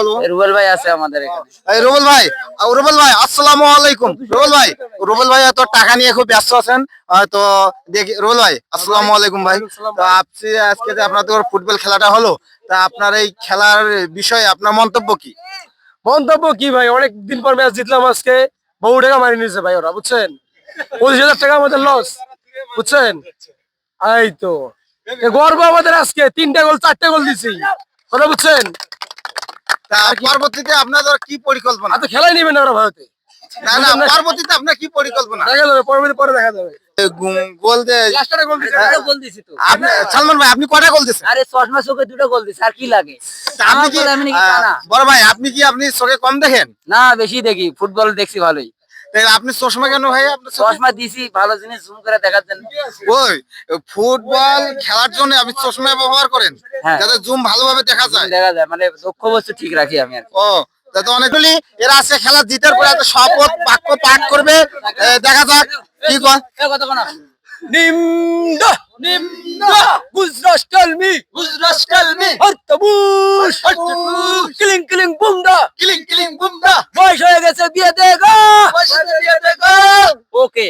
বলব? রুবেল ভাই আছে আমাদের এখানে। রুবেল ভাই রুবেল ভাই আসসালামু আলাইকুম। রুবেল ভাই রুবেল ভাই তো টাকা নিয়ে খুব ব্যস্ত আছেন। তো দেখি রুবেল ভাই আসসালামু আলাইকুম ভাই। তো আপনি আজকে যে আপনাদের ফুটবল খেলাটা হলো তা আপনার এই খেলার বিষয়ে আপনার মন্তব্য কি? মন্তব্য কি ভাই? অনেক দিন পর ম্যাচ জিতলাম আজকে। বহু টাকা মারি নিয়েছে ভাই ওরা বুঝছেন? পঁচিশ হাজার টাকা আমাদের লস বুঝছেন? এই তো। গর্ব আমাদের আজকে। তিনটা গোল চারটে গোল দিছি। কথা বুঝছেন? পরবর্তীতে আপনাদের কি পরিকল্পনা? তো খেলাই নেবেন ভারতে। না না পরবর্তীতে আপনার কি পরিকল্পনা? দেখা যাবে পরে পরে দেখা যাবে। গোল দিয়ে লাস্টটা গোল দিছে দুটো গোল দিছি তো। আপনি সালমান ভাই আপনি কটা গোল আরে চশমা চোখে দুটো গোল দিছি আর কি লাগে? আপনি কি? বড় ভাই আপনি কি আপনি চোখে কম দেখেন? না বেশি দেখি ফুটবল দেখছি ভালোই। আপনি চশমা কেন ভাই? আপনার চশমা দিছি ভালো জিনিস জুম করে দেখার জন্য। ওই ফুটবল খেলার জন্য আপনি চশমা ব্যবহার করেন হ্যাঁ। যাতে জুম ভালোভাবে দেখা যায়। দেখা যায় মানে লক্ষ্য বস্তু ঠিক রাখি আমি আর ও যাতে অনেকগুলি এরা আজকে খেলা জিতার পরে এত শপথ বাক্য পাঠ করবে। দেখা যাক কি কয়? এ কতক্ষণ আছে? নিমদা নিমদা Gujarat tell me Gujarat tell me killing killing বুমদা killing killing বুমদা বয়স হয়ে গেছে বিয়ে দেগো ওকে